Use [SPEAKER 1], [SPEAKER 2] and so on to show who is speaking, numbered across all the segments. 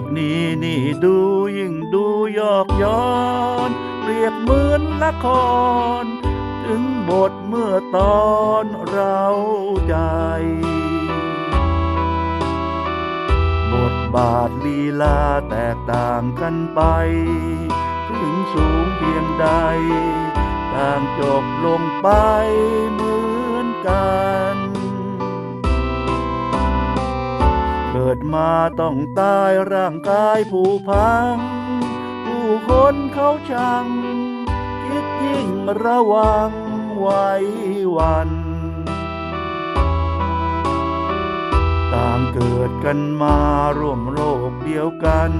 [SPEAKER 1] กนี้นี่ดูยิ่งดูยอกย้อน เปรียบเหมือนละคร ถึงบทเมื่อตอนเราใจ บทบาทลีลาแตกต่างกันไป ถึงสูงเพียงใด ต่างจบลงไปเมื่อ มาต้องตายร่างกายผุพัง ผู้คนเขาชัง คิดยิ่งระวังไว้วัน ต่างเกิดกันมาร่วมโลกเดียวกัน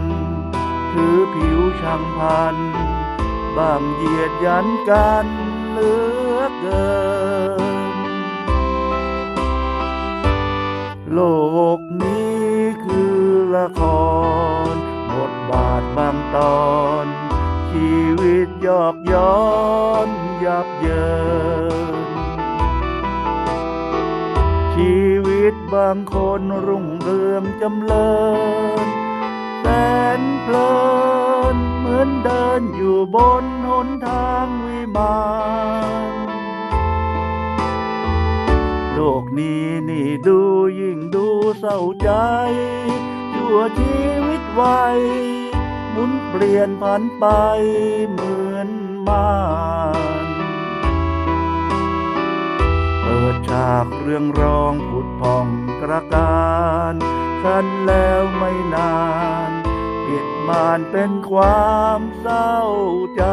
[SPEAKER 1] ถือผิวช่างพัน บางเหยียดยันกันเหลือเกิน ละครบทบาทบางตอน ชีวิตหยอกย้อนยับเยินชีวิตบางคนรุ่งเรืองจำเริญแสนเพลินเหมือนเดินอยู่บนหนทางวิมานโลกนี้นี่ดูยิ่งดูเศร้าใจ ชั่วชีวิตไวหมุนเปลี่ยนผ่านไปเหมือนมานเปิดฉากเรื่องรองผุดผ่องกระการคันแล้วไม่นานปิดมานเป็นความเศร้าใจ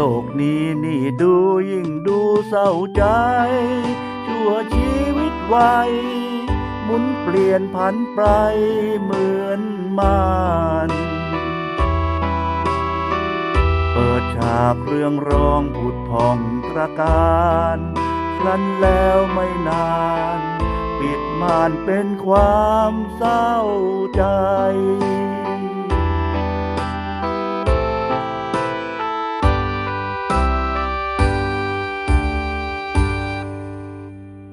[SPEAKER 1] โลกนี้นี่ดูยิ่งดูเศร้าใจ ชั่วชีวิตไวหมุนเปลี่ยนผันไปเหมือนมานเปิดฉากเรื่องร้องผุดผ่องตระการครั้นแล้วไม่นาน ปิดม่านเป็นความเศร้าใจ